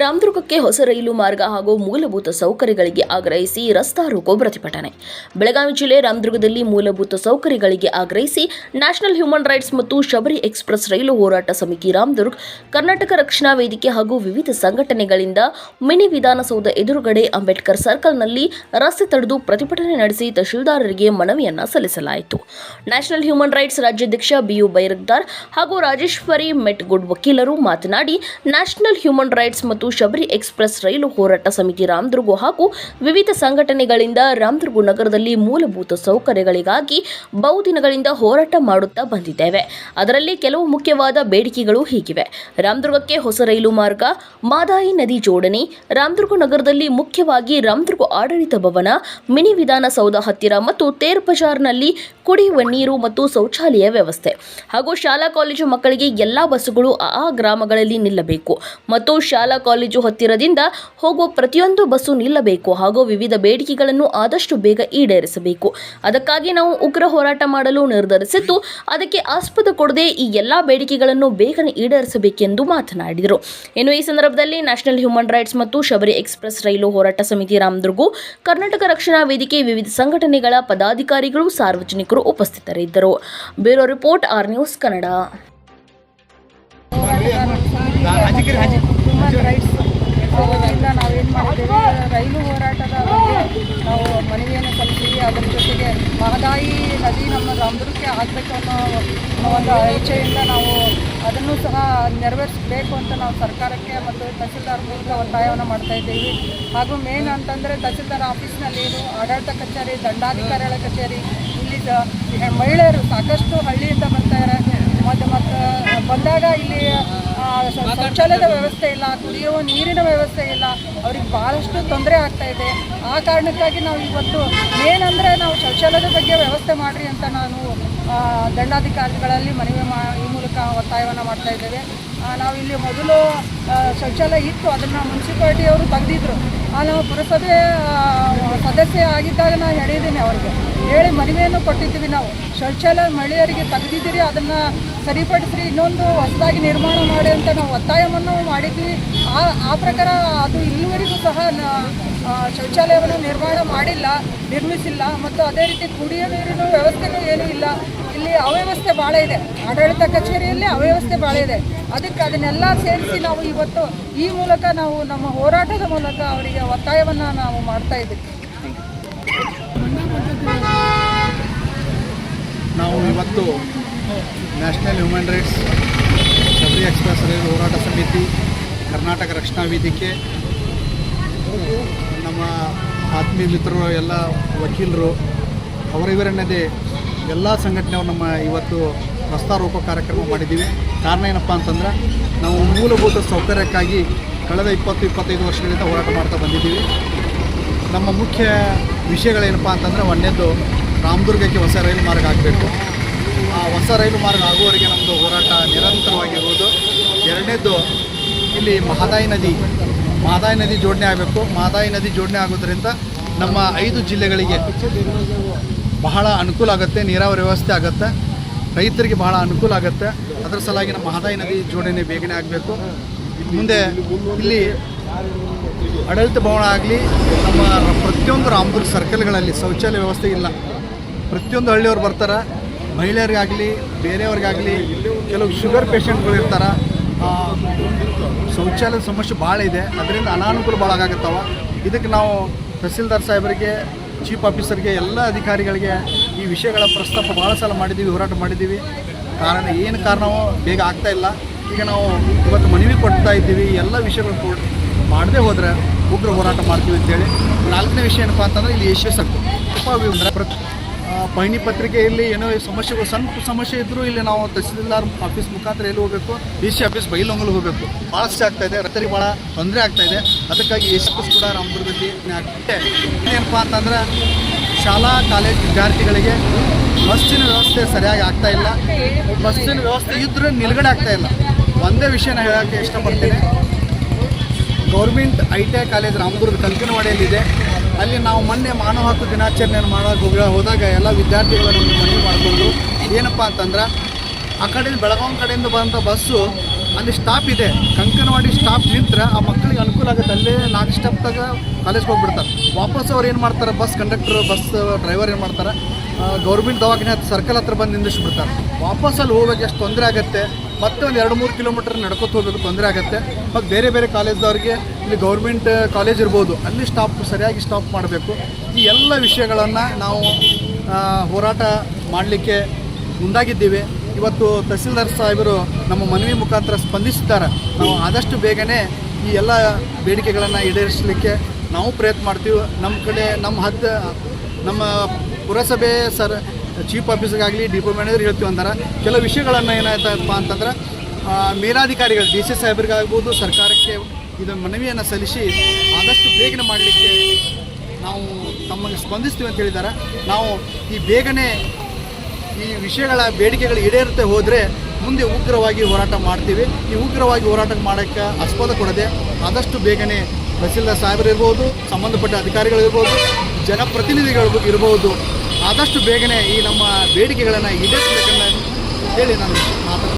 ರಾಮದುರ್ಗಕ್ಕೆ ಹೊಸ ರೈಲು ಮಾರ್ಗ ಹಾಗೂ ಮೂಲಭೂತ ಸೌಕರ್ಯಗಳಿಗೆ ಆಗ್ರಹಿಸಿ ರಸ್ತಾ ರೋಕೋ ಪ್ರತಿಭಟನೆ ಬೆಳಗಾವಿ ಜಿಲ್ಲೆ ರಾಮದುರ್ಗದಲ್ಲಿ ಮೂಲಭೂತ ಸೌಕರ್ಯಗಳಿಗೆ ಆಗ್ರಹಿಸಿ ನ್ಯಾಷನಲ್ ಹ್ಯೂಮನ್ ರೈಟ್ಸ್ ಮತ್ತು ಶಬರಿ ಎಕ್ಸ್ಪ್ರೆಸ್ ರೈಲು ಹೋರಾಟ ಸಮಿತಿ ರಾಮದುರ್ಗ್, ಕರ್ನಾಟಕ ರಕ್ಷಣಾ ವೇದಿಕೆ ಹಾಗೂ ವಿವಿಧ ಸಂಘಟನೆಗಳಿಂದ ಮಿನಿ ವಿಧಾನಸೌಧ ಎದುರುಗಡೆ ಅಂಬೇಡ್ಕರ್ ಸರ್ಕಲ್ನಲ್ಲಿ ರಸ್ತೆ ತಡೆದು ಪ್ರತಿಭಟನೆ ನಡೆಸಿ ತಹಶೀಲ್ದಾರರಿಗೆ ಮನವಿಯನ್ನ ಸಲ್ಲಿಸಲಾಯಿತು. ನ್ಯಾಷನಲ್ ಹ್ಯೂಮನ್ ರೈಟ್ಸ್ ರಾಜ್ಯಾಧ್ಯಕ್ಷ ಬಿಯು ಬೈರಗ್ದಾರ್ ಹಾಗೂ ರಾಜೇಶ್ವರಿ ಮೆಟ್ಗುಡ್ ವಕೀಲರು ಮಾತನಾಡಿ, ನ್ಯಾಷನಲ್ ಹ್ಯೂಮನ್ ರೈಟ್ಸ್ ಮತ್ತು ಶಬರಿ ಎಕ್ಸ್ಪ್ರೆಸ್ ರೈಲು ಹೋರಾಟ ಸಮಿತಿ ರಾಮದುರ್ಗ ಹಾಗೂ ವಿವಿಧ ಸಂಘಟನೆಗಳಿಂದ ರಾಮದುರ್ಗ ನಗರದಲ್ಲಿ ಮೂಲಭೂತ ಸೌಕರ್ಯಗಳಿಗಾಗಿ ಬಹುದಿನಗಳಿಂದ ಹೋರಾಟ ಮಾಡುತ್ತಾ ಬಂದಿದ್ದೇವೆ. ಅದರಲ್ಲಿ ಕೆಲವು ಮುಖ್ಯವಾದ ಬೇಡಿಕೆಗಳು ಹೀಗಿವೆ. ರಾಮದುರ್ಗಕ್ಕೆ ಹೊಸ ರೈಲು ಮಾರ್ಗ, ಮಾದಾಯಿ ನದಿ ಜೋಡಣೆ, ರಾಮದುರ್ಗ ನಗರದಲ್ಲಿ ಮುಖ್ಯವಾಗಿ ರಾಮದುರ್ಗ ಆಡಳಿತ ಭವನ, ಮಿನಿ ವಿಧಾನಸೌಧ ಹತ್ತಿರ ಮತ್ತು ತೇರ್ ಬಜಾರ್ನಲ್ಲಿ ಕುಡಿಯುವ ನೀರು ಮತ್ತು ಶೌಚಾಲಯ ವ್ಯವಸ್ಥೆ ಹಾಗೂ ಶಾಲಾ ಕಾಲೇಜು ಮಕ್ಕಳಿಗೆ ಎಲ್ಲಾ ಬಸ್ಸುಗಳು ಆ ಗ್ರಾಮಗಳಲ್ಲಿ ನಿಲ್ಲಬೇಕು. ಮತ್ತು ಶಾಲಾ ಕಾಲೇಜು ಹತ್ತಿರದಿಂದ ಹೋಗುವ ಪ್ರತಿಯೊಂದು ಬಸ್ಸು ನಿಲ್ಲಬೇಕು ಹಾಗೂ ವಿವಿಧ ಬೇಡಿಕೆಗಳನ್ನು ಆದಷ್ಟು ಬೇಗ ಈಡೇರಿಸಬೇಕು. ಅದಕ್ಕಾಗಿ ನಾವು ಉಗ್ರ ಹೋರಾಟ ಮಾಡಲು ನಿರ್ಧರಿಸಿದ್ದು, ಅದಕ್ಕೆ ಆಸ್ಪದ ಕೊಡದೆ ಈ ಎಲ್ಲ ಬೇಡಿಕೆಗಳನ್ನು ಬೇಗನೆ ಈಡೇರಿಸಬೇಕೆಂದು ಮಾತನಾಡಿದರು. ಇನ್ನು ಈ ಸಂದರ್ಭದಲ್ಲಿ ನ್ಯಾಷನಲ್ ಹ್ಯೂಮನ್ ರೈಟ್ಸ್ ಮತ್ತು ಶಬರಿ ಎಕ್ಸ್ಪ್ರೆಸ್ ರೈಲು ಹೋರಾಟ ಸಮಿತಿ ರಾಮದುರ್ಗು ಕರ್ನಾಟಕ ರಕ್ಷಣಾ ವೇದಿಕೆ ವಿವಿಧ ಸಂಘಟನೆಗಳ ಪದಾಧಿಕಾರಿಗಳು, ಸಾರ್ವಜನಿಕರು ಉಪಸ್ಥಿತರಿದ್ದರು. Bureau report R news Kannada. Human rights ಅವರಿಂದ ನಾವೇನು ಮಾಡಿದ್ದೇವೆ? ರೈಲು ಹೋರಾಟದ ಬಗ್ಗೆ ನಾವು ಮನವಿಯನ್ನು ಸಲ್ಲಿಸಿ, ಅದರ ಜೊತೆಗೆ ಮಹದಾಯಿ ನದಿ ನಮ್ಮ ರಾಮದುರ್ಗಕ್ಕೆ ಆಗಬೇಕು ಅನ್ನೋ ಒಂದು ಇಚ್ಛೆಯಿಂದ ನಾವು ಅದನ್ನು ಸಹ ನೆರವೇರಿಸಬೇಕು ಅಂತ ನಾವು ಸರ್ಕಾರಕ್ಕೆ ಮತ್ತು ತಹಸೀಲ್ದಾರ್ ಮೂಲಕ ಒತ್ತಾಯವನ್ನು ಮಾಡ್ತಾ ಇದ್ದೀವಿ. ಹಾಗೂ ಮೇನ್ ಅಂತಂದರೆ ತಹಸೀಲ್ದಾರ್ ಆಫೀಸ್ನಲ್ಲಿ ಇದು ಆಡಳಿತ ಕಚೇರಿ, ದಂಡಾಧಿಕಾರಿಗಳ ಕಚೇರಿ, ಇಲ್ಲಿ ಮಹಿಳೆಯರು ಸಾಕಷ್ಟು ಹಳ್ಳಿಯಿಂದ ಬರ್ತಾರೆ ಮತ್ತು ಮತ್ತು ಬಂದಾಗ ಇಲ್ಲಿ ಶೌಚಾಲಯದ ವ್ಯವಸ್ಥೆ ಇಲ್ಲ, ಕುಡಿಯುವ ನೀರಿನ ವ್ಯವಸ್ಥೆ ಇಲ್ಲ, ಅವ್ರಿಗೆ ಭಾಳಷ್ಟು ತೊಂದರೆ ಆಗ್ತಾ ಇದೆ. ಆ ಕಾರಣಕ್ಕಾಗಿ ನಾವು ಇವತ್ತು ಏನಂದರೆ ನಾವು ಶೌಚಾಲಯದ ಬಗ್ಗೆ ವ್ಯವಸ್ಥೆ ಮಾಡಿರಿ ಅಂತ ನಾನು ದಂಡಾಧಿಕಾರಿಗಳಲ್ಲಿ ಮನವಿ ಮಾ, ಈ ಮೂಲಕ ಒತ್ತಾಯವನ್ನು ಮಾಡ್ತಾ ಇದ್ದೇವೆ. ನಾವು ಇಲ್ಲಿ ಮೊದಲು ಶೌಚಾಲಯ ಇತ್ತು, ಅದನ್ನು ಮುನ್ಸಿಪಾಲ್ಟಿಯವರು ತೆಗೆದಿದ್ರು. ಆ, ನಾವು ಪುರಸಭೆ ಸದಸ್ಯ ಆಗಿದ್ದಾಗ ನಾನು ಹೇಳಿದ್ದೀನಿ ಅವರಿಗೆ. ಹೇಳಿ ಮನವಿಯನ್ನು ಕೊಟ್ಟಿದ್ದೀವಿ ನಾವು. ಶೌಚಾಲಯ ಮಹಿಳೆಯರಿಗೆ ತೆಗೆದಿದ್ದೀರಿ, ಅದನ್ನು ಸರಿಪಡಿಸ್ರಿ, ಇನ್ನೊಂದು ಹೊಸದಾಗಿ ನಿರ್ಮಾಣ ಮಾಡಿ ಅಂತ ನಾವು ಒತ್ತಾಯವನ್ನು ಮಾಡಿದ್ವಿ. ಆ ಆ ಪ್ರಕಾರ ಅದು ಇಲ್ಲಿವರೆಗೂ ಸಹ ಶೌಚಾಲಯವನ್ನು ನಿರ್ಮಾಣ ಮಾಡಿಲ್ಲ, ನಿರ್ಮಿಸಿಲ್ಲ, ಮತ್ತು ಅದೇ ರೀತಿ ಕುಡಿಯೋ ನೀರಿನ ವ್ಯವಸ್ಥೆನೂ ಏನೂ ಇಲ್ಲ. ಇಲ್ಲಿ ಅವ್ಯವಸ್ಥೆ ಭಾಳ ಇದೆ. ಆಡಳಿತ ಕಚೇರಿಯಲ್ಲಿ ಅವ್ಯವಸ್ಥೆ ಭಾಳ ಇದೆ. ಅದಕ್ಕೆ ಅದನ್ನೆಲ್ಲ ಸೇರಿಸಿ ನಾವು ಇವತ್ತು ಈ ಮೂಲಕ ನಾವು ನಮ್ಮ ಹೋರಾಟದ ಮೂಲಕ ಅವರಿಗೆ ಒತ್ತಾಯವನ್ನು ನಾವು ಮಾಡ್ತಾ ಇದ್ದೀವಿ. ನಾವು ಇವತ್ತು national human rights, Shabari express ರೈಲು ಹೋರಾಟ ಸಮಿತಿ, ಕರ್ನಾಟಕ ರಕ್ಷಣಾ ವೇದಿಕೆ, ನಮ್ಮ ಆತ್ಮೀಯ ಮಿತ್ರರು ಎಲ್ಲ, ವಕೀಲರು, ಅವರಿವರನ್ನದೇ ಎಲ್ಲ ಸಂಘಟನೆಯವರು ನಮ್ಮ ಇವತ್ತು ಪ್ರಸ್ತಾರೋಪ ಕಾರ್ಯಕ್ರಮ ಮಾಡಿದ್ದೀವಿ. ಕಾರಣ ಏನಪ್ಪ ಅಂತಂದ್ರೆ, ನಾವು ಮೂಲಭೂತ ಸೌಕರ್ಯಕ್ಕಾಗಿ ಕಳೆದ ಇಪ್ಪತ್ತು, ಇಪ್ಪತ್ತೈದು ವರ್ಷಗಳಿಂದ ಹೋರಾಟ ಮಾಡ್ತಾ ಬಂದಿದ್ದೀವಿ. ನಮ್ಮ ಮುಖ್ಯ ವಿಷಯಗಳೇನಪ್ಪ ಅಂತಂದರೆ ಒಂದೇದು ರಾಮದುರ್ಗಕ್ಕೆ ಹೊಸ ರೈಲು ಮಾರ್ಗ ಆಗಬೇಕು. ಆ ಹೊಸ ರೈಲು ಮಾರ್ಗ ಆಗುವವರೆಗೆ ನಮ್ಮದು ಹೋರಾಟ ನಿರಂತರವಾಗಿರುವುದು. ಎರಡನೇದು ಇಲ್ಲಿ ಮಹದಾಯಿ ನದಿ. ಮಹದಾಯಿ ನದಿ ಜೋಡಣೆ ಆಗಬೇಕು. ಮಹದಾಯಿ ನದಿ ಜೋಡಣೆ ಆಗೋದ್ರಿಂದ ನಮ್ಮ ಐದು ಜಿಲ್ಲೆಗಳಿಗೆ ಬಹಳ ಅನುಕೂಲ ಆಗುತ್ತೆ, ನೀರಾವರಿ ವ್ಯವಸ್ಥೆ ಆಗುತ್ತೆ, ರೈತರಿಗೆ ಬಹಳ ಅನುಕೂಲ ಆಗುತ್ತೆ. ಅದರ ಸಲಾಗಿ ನಮ್ಮ ಮಹದಾಯಿ ನದಿ ಜೋಡಣೆ ಬೇಗನೆ ಆಗಬೇಕು. ಮುಂದೆ ಇಲ್ಲಿ ಆಡಳಿತ ಭವನ ಆಗಲಿ, ನಮ್ಮ ಪ್ರತಿಯೊಂದು ರಾಮದುರ್ಗ ಸರ್ಕಲ್ಗಳಲ್ಲಿ ಶೌಚಾಲಯ ವ್ಯವಸ್ಥೆ ಇಲ್ಲ. ಪ್ರತಿಯೊಂದು ಹಳ್ಳಿಯವರು ಬರ್ತಾರೆ. ಮಹಿಳೆಯರಿಗಾಗಲಿ, ಬೇರೆಯವ್ರಿಗಾಗಲಿ ಕೆಲವು ಶುಗರ್ ಪೇಷಂಟ್ಗಳು ಇರ್ತಾರೆ ಶೌಚಾಲಯದ ಸಮಸ್ಯೆ ಭಾಳ ಇದೆ. ಅದರಿಂದ ಅನಾನುಕೂಲ ಭಾಳ ಆಗತ್ತವ ಇದಕ್ಕೆ ನಾವು ತಹಸೀಲ್ದಾರ್ ಸಾಹೇಬರಿಗೆ ಚೀಫ್ ಆಫೀಸರ್ಗೆ ಎಲ್ಲ ಅಧಿಕಾರಿಗಳಿಗೆ ಈ ವಿಷಯಗಳ ಪ್ರಸ್ತಾಪ ಭಾಳ ಸಲ ಮಾಡಿದ್ದೀವಿ ಹೋರಾಟ ಮಾಡಿದ್ದೀವಿ ಕಾರಣ ಏನು ಕಾರಣವೋ ಬೇಗ ಆಗ್ತಾ ಇಲ್ಲ. ಈಗ ನಾವು ಇವತ್ತು ಮನವಿ ಕೊಡ್ತಾ ಇದ್ದೀವಿ. ಎಲ್ಲ ವಿಷಯಗಳು ಕೂಡ ಮಾಡದೆ ಹೋದರೆ ಉಗ್ರ ಹೋರಾಟ ಮಾಡ್ತೀವಿ ಅಂತೇಳಿ. ನಾಲ್ಕನೇ ವಿಷಯ ಏನಪ್ಪ ಅಂತಂದ್ರೆ, ಇಲ್ಲಿ ಯಶಸ್ಸು ಪ್ರತಿ ಪಹಣಿ ಪತ್ರಿಕೆಯಲ್ಲಿ ಏನೋ ಸಮಸ್ಯೆಗಳು ಸಣ್ಣ ಸಮಸ್ಯೆ ಇದ್ದರೂ ಇಲ್ಲಿ ನಾವು ತಹಸೀಲ್ದಾರ್ ಆಫೀಸ್ ಮುಖಾಂತರ ಎಲ್ಲಿ ಹೋಗಬೇಕು? ಡಿ ಸಿ ಆಫೀಸ್ ಬೈಲೊಂಗಲ್ ಹೋಗಬೇಕು. ಭಾಳಷ್ಟು ಆಗ್ತಾ ಇದೆ, ರೈತರಿಗೆ ಭಾಳ ತೊಂದರೆ ಆಗ್ತಾ ಇದೆ. ಅದಕ್ಕಾಗಿ ಎಸ್ ಕೂಡ ರಾಮದುರ್ಗದಲ್ಲಿ ಆಗ್ತಿದೆ ಏನಪ್ಪ ಅಂತಂದ್ರೆ, ಶಾಲಾ, ಕಾಲೇಜ್ ವಿದ್ಯಾರ್ಥಿಗಳಿಗೆ ಬಸ್ಸಿನ ವ್ಯವಸ್ಥೆ ಸರಿಯಾಗಿ ಆಗ್ತಾ ಇಲ್ಲ. ಬಸ್ಸಿನ ವ್ಯವಸ್ಥೆ ಇದ್ದರೆ ನಿಲುಗಡೆ ಆಗ್ತಾ ಇಲ್ಲ. ಒಂದೇ ವಿಷಯನ ಹೇಳೋಕ್ಕೆ ಇಷ್ಟಪಡ್ತೀನಿ. Government I T I college Ramadurga ಕಲ್ಕನವಾಡಿಯಲ್ಲಿದೆ ಅಲ್ಲಿ ನಾವು ಮೊನ್ನೆ ಮಾನವ ಹಕ್ಕು ದಿನಾಚರಣೆಯನ್ನು ಮಾಡೋಕೆ ಹೋಗಿ ಹೋದಾಗ ಎಲ್ಲ ವಿದ್ಯಾರ್ಥಿಗಳನ್ನು ಮನವಿ ಮಾಡಿಕೊಂಡು, ಏನಪ್ಪ ಅಂತಂದ್ರೆ, ಆ ಕಡೆಯಿಂದ ಬೆಳಗಾವಿ ಕಡೆಯಿಂದ ಬಂದ ಬಸ್ಸು, ಅಲ್ಲಿ ಸ್ಟಾಪ್ ಇದೆ. ಕಂಕನವಾಡಿ ಸ್ಟಾಪ್ ನಿಂತ್ರೆ ಆ ಮಕ್ಕಳಿಗೆ ಅನುಕೂಲ ಆಗುತ್ತೆ. ಅಲ್ಲೇ ನಾಲ್ಕು ಸ್ಟಾಪ್ದಾಗ ಕಾಲೇಜ್ಗೆ ಹೋಗ್ಬಿಡ್ತಾರೆ. ವಾಪಸ್ ಅವ್ರು ಏನು ಮಾಡ್ತಾರೆ? ಬಸ್ ಕಂಡಕ್ಟರ್ ಬಸ್ ಡ್ರೈವರ್ ಏನು ಮಾಡ್ತಾರೆ? ಗೌರ್ಮೆಂಟ್ ದವಾಖಾನೆ ಸರ್ಕಲ್ ಹತ್ರ ಬಂದು ನಿಂದಿಸ್ಬಿಡ್ತಾರೆ ವಾಪಸ್ ಅಲ್ಲಿ ಹೋಗ್ಬೇಕು ಎಷ್ಟು ತೊಂದರೆ ಆಗುತ್ತೆ? ಮತ್ತೆ ಒಂದು ಎರಡು ಮೂರು ಕಿಲೋಮೀಟರ್ ನಡ್ಕೊತ ಹೋಗ್ಬೇಕು ತೊಂದರೆ ಆಗುತ್ತೆ. ಮತ್ತು ಬೇರೆ ಬೇರೆ ಕಾಲೇಜ್ದವ್ರಿಗೆ ಇಲ್ಲಿ ಗೌರ್ಮೆಂಟ್ ಕಾಲೇಜ್ ಇರ್ಬೋದು, ಅಲ್ಲಿ ಸ್ಟಾಪ್ ಸರಿಯಾಗಿ ಸ್ಟಾಪ್ ಮಾಡಬೇಕು. ಈ ಎಲ್ಲ ವಿಷಯಗಳನ್ನು ನಾವು ಹೋರಾಟ ಮಾಡಲಿಕ್ಕೆ ಮುಂದಾಗಿದ್ದೀವಿ. ಇವತ್ತು ತಹಸೀಲ್ದಾರ್ ಸಾಹೇಬರು ನಮ್ಮ ಮನವಿ ಮುಖಾಂತರ ಸ್ಪಂದಿಸಿದ್ದಾರೆ ನಾವು ಆದಷ್ಟು ಬೇಗನೆ ಈ ಎಲ್ಲ ಬೇಡಿಕೆಗಳನ್ನು ಈಡೇರಿಸಲಿಕ್ಕೆ ನಾವು ಪ್ರಯತ್ನ ಮಾಡ್ತೀವಿ. ನಮ್ಮ ಕಡೆ, ನಮ್ಮ ಹದ್ದು, ನಮ್ಮ ಪುರಸಭೆ ಸರ್ ಚೀಫ್ ಆಫೀಸರ್ಗಾಗಲಿ, ಡಿಪೋ ಮ್ಯಾನೇಜರ್ ಹೇಳ್ತೀವಿ ಅಂತಾರೆ ಕೆಲವು ವಿಷಯಗಳನ್ನು ಏನಾಯ್ತಪ್ಪ ಅಂತಂದ್ರೆ ಮೇಲಾಧಿಕಾರಿಗಳು, ಡಿ ಸಿ ಸಾಹೇಬರಿಗಾಗ್ಬೋದು, ಸರ್ಕಾರಕ್ಕೆ ಇದು ಮನವಿಯನ್ನು ಸಲ್ಲಿಸಿ ಆದಷ್ಟು ಬೇಗನೆ ಮಾಡಲಿಕ್ಕೆ ನಾವು ತಮ್ಮನ್ನು ಸ್ಪಂದಿಸ್ತೀವಿ ಅಂತ ಹೇಳಿದ್ದಾರೆ ನಾವು ಈ ಬೇಗನೆ ಈ ವಿಷಯಗಳ ಬೇಡಿಕೆಗಳು ಈಡೇರುತ್ತೆ ಹೋದರೆ ಮುಂದೆ ಉಗ್ರವಾಗಿ ಹೋರಾಟ ಮಾಡ್ತೀವಿ. ಈ ಉಗ್ರವಾಗಿ ಹೋರಾಟ ಮಾಡೋಕ್ಕೆ ಆಸ್ಪದ ಕೊಡದೆ ಆದಷ್ಟು ಬೇಗನೆ ತಹಸೀಲ್ದಾರ್ ಸಾಹೇಬರು ಇರ್ಬೋದು, ಸಂಬಂಧಪಟ್ಟ ಅಧಿಕಾರಿಗಳಿರ್ಬೋದು ಜನಪ್ರತಿನಿಧಿಗಳು ಇರ್ಬೋದು ಆದಷ್ಟು ಬೇಗನೆ ಈ ನಮ್ಮ ಬೇಡಿಕೆಗಳನ್ನು ಈಡೇರಿಸಬೇಕನ್ನ ಹೇಳಿ ನಾನು